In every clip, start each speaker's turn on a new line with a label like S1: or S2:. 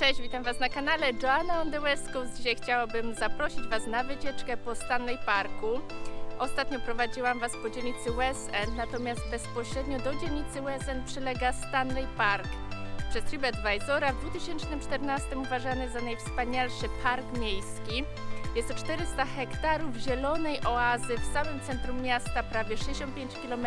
S1: Cześć, witam Was na kanale Joanna on the West Coast. Dzisiaj chciałabym zaprosić Was na wycieczkę po Stanley Parku. Ostatnio prowadziłam Was po dzielnicy West End, natomiast bezpośrednio do dzielnicy West End przylega Stanley Park. Przez TripAdvisora w 2014 uważany za najwspanialszy park miejski. Jest to 400 hektarów zielonej oazy w samym centrum miasta, prawie 65 km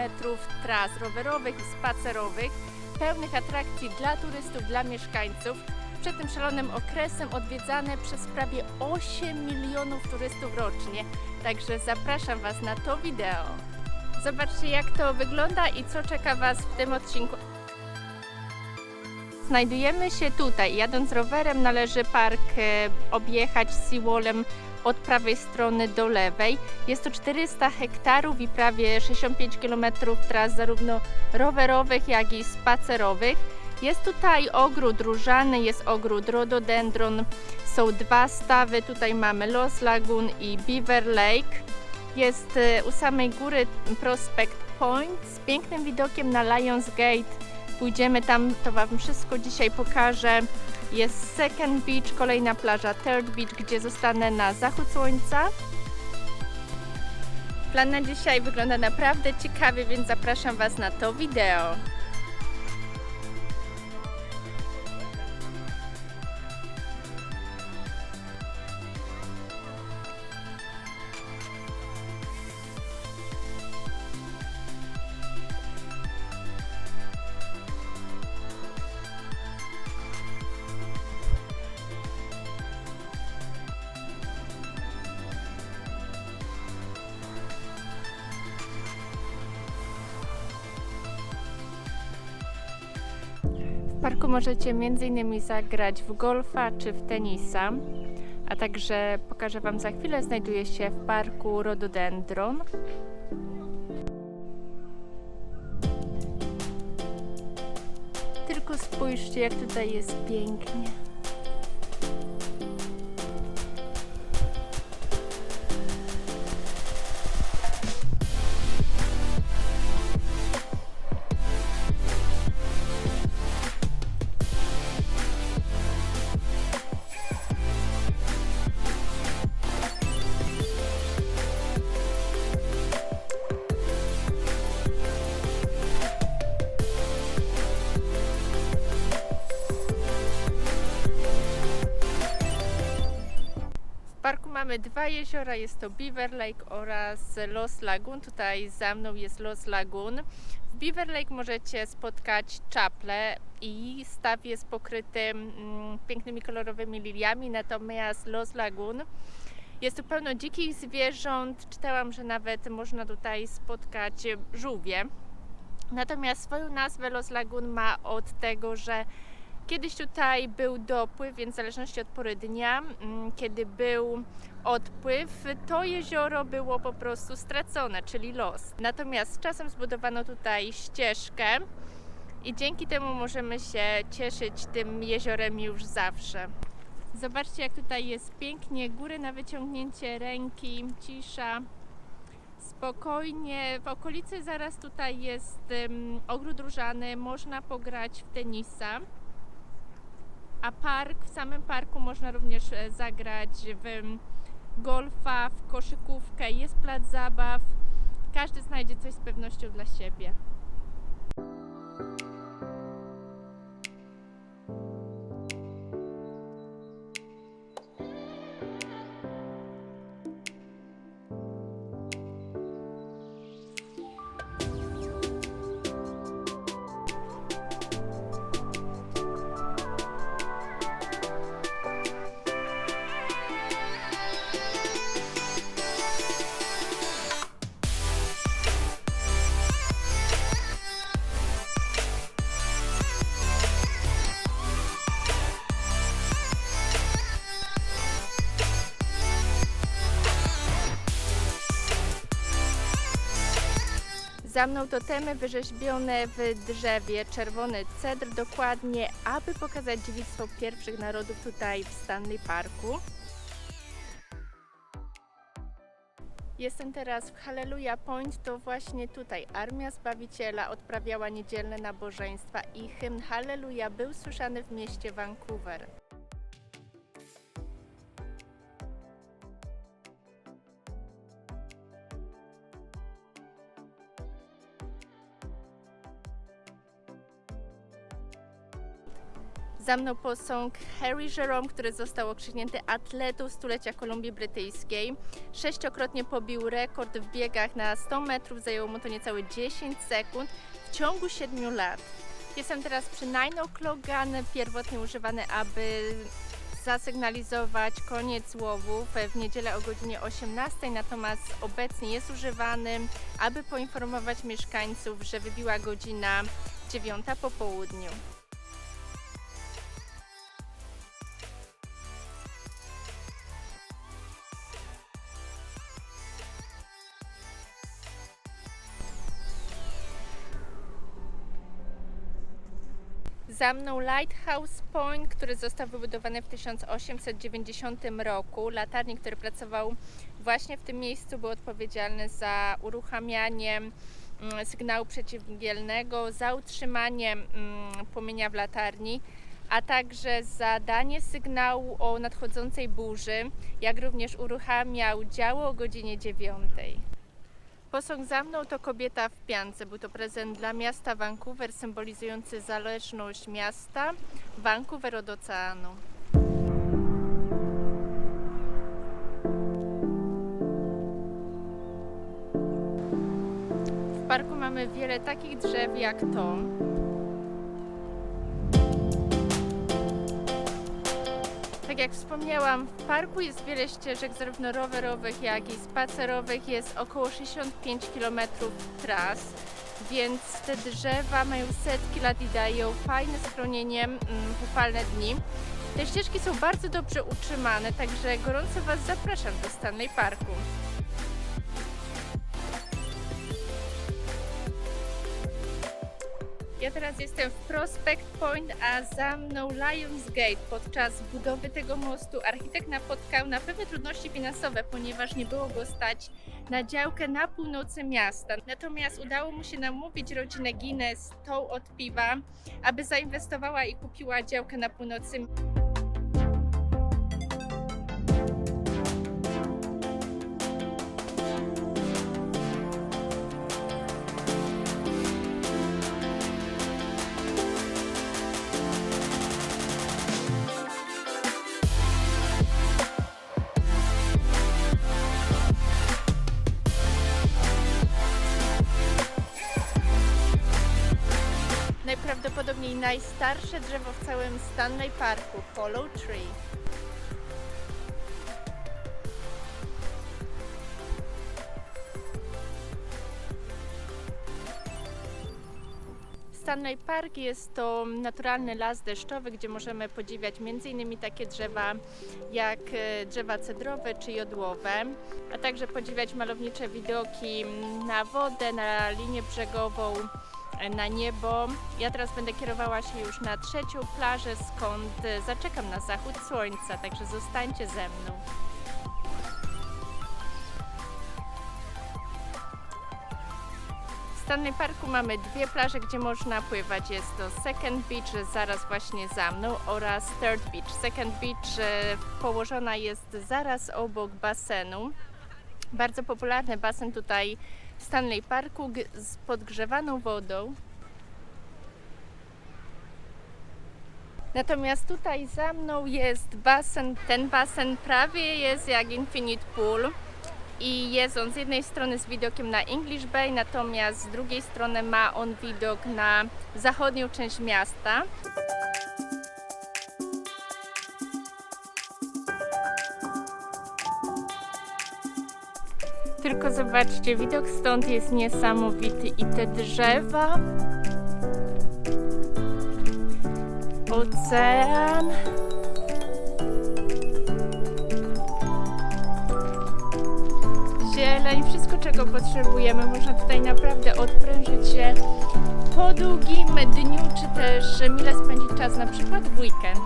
S1: tras rowerowych i spacerowych, pełnych atrakcji dla turystów, dla mieszkańców. Przed tym szalonym okresem odwiedzane przez prawie 8 milionów turystów rocznie. Także zapraszam Was na to wideo. Zobaczcie jak to wygląda i co czeka Was w tym odcinku. Znajdujemy się tutaj. Jadąc rowerem należy park e, objechać seawallem od prawej strony do lewej. Jest to 400 hektarów i prawie 65 km tras zarówno rowerowych, jak i spacerowych. Jest tutaj ogród różany, jest ogród rhododendron, są dwa stawy, tutaj mamy Los Lagoon i Beaver Lake. Jest e, u samej góry Prospect Point z pięknym widokiem na Lions Gate. Pójdziemy tam, to Wam wszystko dzisiaj pokażę. Jest Second Beach, kolejna plaża Third Beach, gdzie zostanę na zachód słońca. Plan na dzisiaj wygląda naprawdę ciekawie, więc zapraszam Was na to wideo. Parku możecie m.in. zagrać w golfa czy w tenisa, a także pokażę Wam za chwilę, znajduje się w parku Rhododendron. Tylko spójrzcie, jak tutaj jest pięknie. Mamy dwa jeziora, jest to Beaver Lake oraz Los Lagoon. Tutaj za mną jest Los Lagoon. W Beaver Lake możecie spotkać czaple i staw jest pokryty mm, pięknymi kolorowymi liliami, natomiast Los Lagoon jest tu pełno dzikich zwierząt. Czytałam, że nawet można tutaj spotkać żółwie. Natomiast swoją nazwę Los Lagoon ma od tego, że Kiedyś tutaj był dopływ, więc w zależności od pory dnia, mm, kiedy był odpływ, to jezioro było po prostu stracone, czyli los. Natomiast czasem zbudowano tutaj ścieżkę i dzięki temu możemy się cieszyć tym jeziorem już zawsze. Zobaczcie, jak tutaj jest pięknie, góry na wyciągnięcie ręki, cisza. Spokojnie, w okolicy zaraz tutaj jest um, ogród różany, można pograć w tenisa. A park, w samym parku można również e, zagrać w mm, golfa, w koszykówkę, jest plac zabaw. Każdy znajdzie coś z pewnością dla siebie. Za mną totemy wyrzeźbione w drzewie, czerwony cedr dokładnie, aby pokazać dziedzictwo pierwszych narodów tutaj w Stanley Parku. Jestem teraz w Hallelujah Point, to właśnie tutaj Armia Zbawiciela odprawiała niedzielne nabożeństwa i hymn Hallelujah był słyszany w mieście Vancouver. Za mną posąg Harry Jerome, który został okrzyknięty atletą stulecia Kolumbii Brytyjskiej. Sześciokrotnie pobił rekord w biegach na 100 metrów, zajęło mu to niecałe 10 sekund w ciągu 7 lat. Jestem teraz przy Nine O'Clock pierwotnie używany, aby zasygnalizować koniec łowów w niedzielę o godzinie 18, natomiast obecnie jest używany, aby poinformować mieszkańców, że wybiła godzina 9 po południu. Za mną Lighthouse Point, który został wybudowany w 1890 roku. Latarnik, który pracował właśnie w tym miejscu, był odpowiedzialny za uruchamianie mm, sygnału przeciwmgielnego, za utrzymanie mm, płomienia w latarni, a także za danie sygnału o nadchodzącej burzy, jak również uruchamiał działo o godzinie 9. Posąg za mną to kobieta w piance. Był to prezent dla miasta Vancouver, symbolizujący zależność miasta Vancouver od oceanu. W parku mamy wiele takich drzew jak to. Tak jak wspomniałam, w parku jest wiele ścieżek, zarówno rowerowych, jak i spacerowych. Jest około 65 km tras, więc te drzewa mają setki lat i dają fajne schronienie mm, w upalne dni. Te ścieżki są bardzo dobrze utrzymane, także gorąco Was zapraszam do Stanley Parku. Ja teraz jestem w Prospect Point, a za mną Lions Gate. Podczas budowy tego mostu architekt napotkał na pewne trudności finansowe, ponieważ nie było go stać na działkę na północy miasta. Natomiast udało mu się namówić rodzinę Guinness, tą od piwa, aby zainwestowała i kupiła działkę na północy Najprawdopodobniej najstarsze drzewo w całym Stanley Parku, Hollow Tree. Stanley Park jest to naturalny las deszczowy, gdzie możemy podziwiać m.in. takie drzewa jak e, drzewa cedrowe czy jodłowe, a także podziwiać malownicze widoki na wodę, na linię brzegową, na niebo. Ja teraz będę kierowała się już na trzecią plażę, skąd e, zaczekam na zachód słońca, także zostańcie ze mną. W Stanley Parku mamy dwie plaże, gdzie można pływać. Jest to Second Beach, zaraz właśnie za mną, oraz Third Beach. Second Beach e, położona jest zaraz obok basenu. Bardzo popularny basen tutaj Stanley Parku z podgrzewaną wodą. Natomiast tutaj za mną jest basen. Ten basen prawie jest jak Infinite Pool i jest on z jednej strony z widokiem na English Bay, natomiast z drugiej strony ma on widok na zachodnią część miasta. Tylko zobaczcie, widok stąd jest niesamowity i te drzewa, ocean. zieleń, wszystko czego potrzebujemy. Można tutaj naprawdę odprężyć się po długim dniu, czy też mile spędzić czas na przykład w weekend.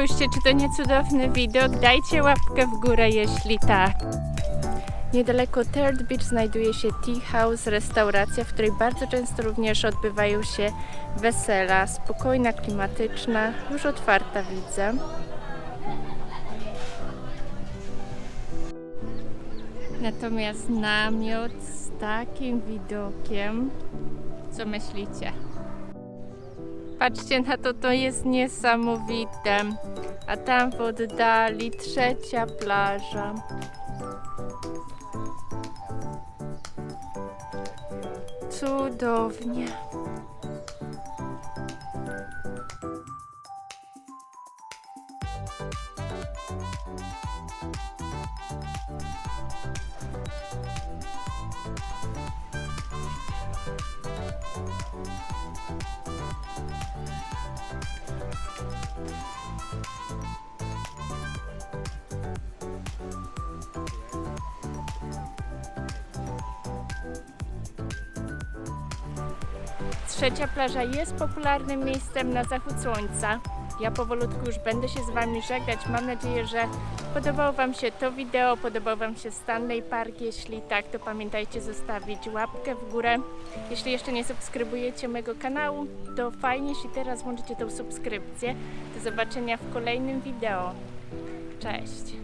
S1: Spójrzcie, czy to nie cudowny widok? Dajcie łapkę w górę, jeśli tak. Niedaleko Third Beach znajduje się Tea House, restauracja, w której bardzo często również odbywają się wesela. Spokojna, klimatyczna, już otwarta widzę. Natomiast namiot z takim widokiem, co myślicie? Patrzcie na to, to jest niesamowite. A tam w oddali trzecia plaża. Cudownie. Trzecia plaża jest popularnym miejscem na zachód słońca. Ja powolutku już będę się z Wami żegnać. Mam nadzieję, że podobało Wam się to wideo, podobał Wam się Stanley Park. Jeśli tak, to pamiętajcie zostawić łapkę w górę. Jeśli jeszcze nie subskrybujecie mojego kanału, to fajnie, jeśli teraz włączycie tą subskrypcję. Do zobaczenia w kolejnym wideo. Cześć!